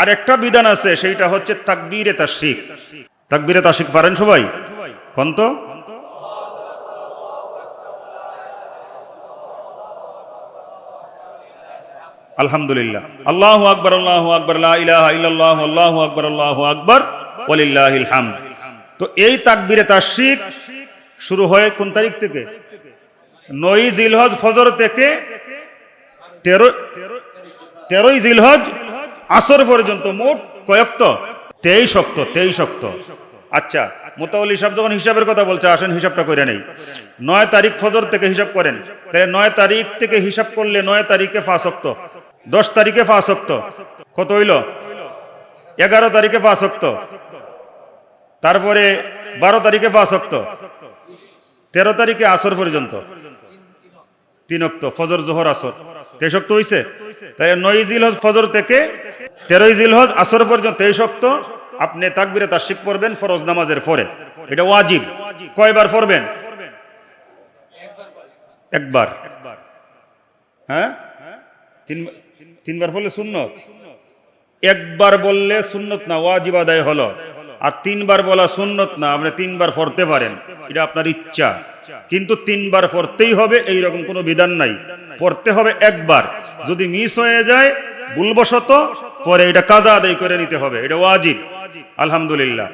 আর একটা বিধান আছে, সেইটা হচ্ছে তাকবীরে তাশরিক। তাকবীরে তাশরিক পারেন সবাই? কোন তো? আলহামদুলিল্লাহ। আল্লাহু আকবার আল্লাহু আকবার ইল্লাল্লাহ, আল্লাহু আকবার আল্লাহু আকবার তো এই তাকবীরে তাশরিক শুরু হয় কোন তারিখ থেকে? নয় জিলহজ ফজর থেকে তেরো তেরোই জিলহজ আসর পর্যন্ত মোট কয়েকত তেইশ অক্ত তেইশ অক্ত আচ্ছা মোতাউল হিসাব যখন হিসাবের কথা বলছে, আসেন হিসাবটা করে নেই। নয় তারিখ ফজর থেকে হিসাব করেন। তাহলে নয় তারিখ থেকে হিসাব করলে নয় তারিখে পাঁচ অক্ত দশ তারিখে পাঁচ অক্ত কত হইল? এগারো তারিখে পাঁচ অক্ত তারপরে বারো তারিখে পাঁচ অক্ত তেরো তারিখে আসর পর্যন্ত। তিন অক্ত ফজর, জোহর, আসর। তেইশ অক্ত হইছে? তাহলে নয় জিল ফজর থেকে তেরোই জিল হজ আসর পর্যন্ত তেইশ অক্ত আপনি তাকবিরে তার শিখ পড়বেন ফরজ নামাজের পরে। এটা ওয়াজিব। কয়বার পড়বেন? একবার। হ্যাঁ? তিন তিনবার পড়লে সুন্নত? একবার বললে সুন্নত না, ওয়াজিব আদায় হলো। আর তিনবার বলা সুন্নত না, আপনি তিনবার পড়তে পারেন। এটা আপনার ইচ্ছা। কিন্তু তিনবার পড়তেই হবে এই রকম কোনো বিধান নাই। পড়তে হবে একবার। যদি মিস হয়ে যায় ভুলবশত পরে এটা কাজা আদায় করে নিতে হবে এটা ওয়াজিব। আলহামদুলিল্লাহ।